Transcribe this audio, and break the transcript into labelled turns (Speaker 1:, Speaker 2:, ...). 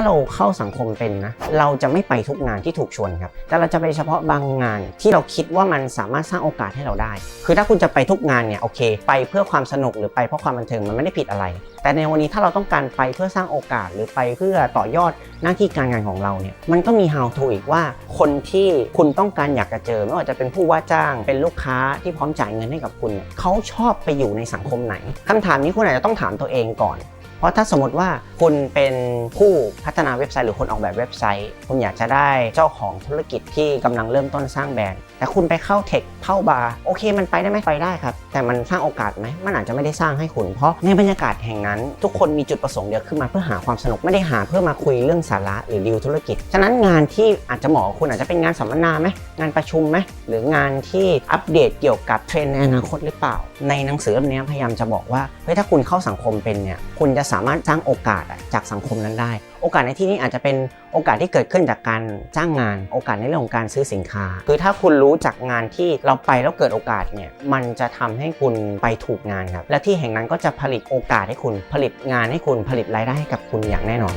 Speaker 1: ถ้าเราเข้าสังคมเป็นนะ เราจะไม่ไปทุกงานที่ถูกชวนครับ แต่เราจะไปเฉพาะบางงานที่เราคิดว่ามันสามารถสร้างโอกาสให้เราได้ คือถ้าคุณจะไปทุกงานเนี่ยโอเค ไปเพื่อความสนุกหรือไปเพราะความบันเทิงมันไม่ได้ผิดอะไร แต่ในวันนี้ถ้าเราต้องการไปเพื่อสร้างโอกาสหรือไปเพื่อต่อยอดหน้าที่การงานของเราเนี่ย มันก็มี how to อีกว่า คนที่คุณต้องการอยากจะเจอไม่ว่าจะเป็นผู้ว่าจ้าง เป็นลูกค้าที่พร้อมจ่ายเงินให้กับคุณเนี่ยเขาชอบไปอยู่ในสังคมไหนคำถามนี้คุณอาจจะต้องถามตัวเองก่อน เพราะถ้าสมมติว่าคุณเป็นผู้พัฒนาเว็บไซต์หรือคนออกแบบเว็บไซต์ คุณอยากจะได้เจ้าของธุรกิจที่กำลังเริ่มต้นสร้างแบรนด์แต่คุณไปเข้าเทคเข้าบาร์โอเค มันไปได้ไหมไปได้ครับ แต่มันสร้างโอกาสไหมมันอาจจะไม่ได้สร้างให้คุณ เพราะในบรรยากาศแห่งนั้น ทุกคนมีจุดประสงค์เดียวขึ้นมาเพื่อหาความสนุกไม่ได้หาเพื่อมาคุยเรื่องสาระหรือดีลธุรกิจฉะนั้นงานที่อาจจะเหมาะกับคุณอาจจะเป็นงานสัมมนาไหมงานประชุมไหมหรืองานที่อัปเดตเกี่ยวกับเทรนด์ในอนาคตหรือเปล่า ในหนังสือเล่มนี้พยายามจะบอกว่าเฮ้ยถ้าคุณเข้าสังคมเป็นเนี่ยคุณจะสามารถสร้างโอกาสจากสังคมนั้นได้ โอกาสในที่นี้อาจจะเป็นโอกาสที่เกิดขึ้นจากการจ้างงาน โอกาสในเรื่องของการซื้อสินค้า คือถ้าคุณรู้จากงานที่เราไปแล้วเกิดโอกาสเนี่ยมันจะทำให้คุณไปถูกงานครับและที่แห่งนั้นก็จะผลิตโอกาสให้คุณผลิตงานให้คุณผลิตรายได้ให้กับคุณอย่างแน่นอน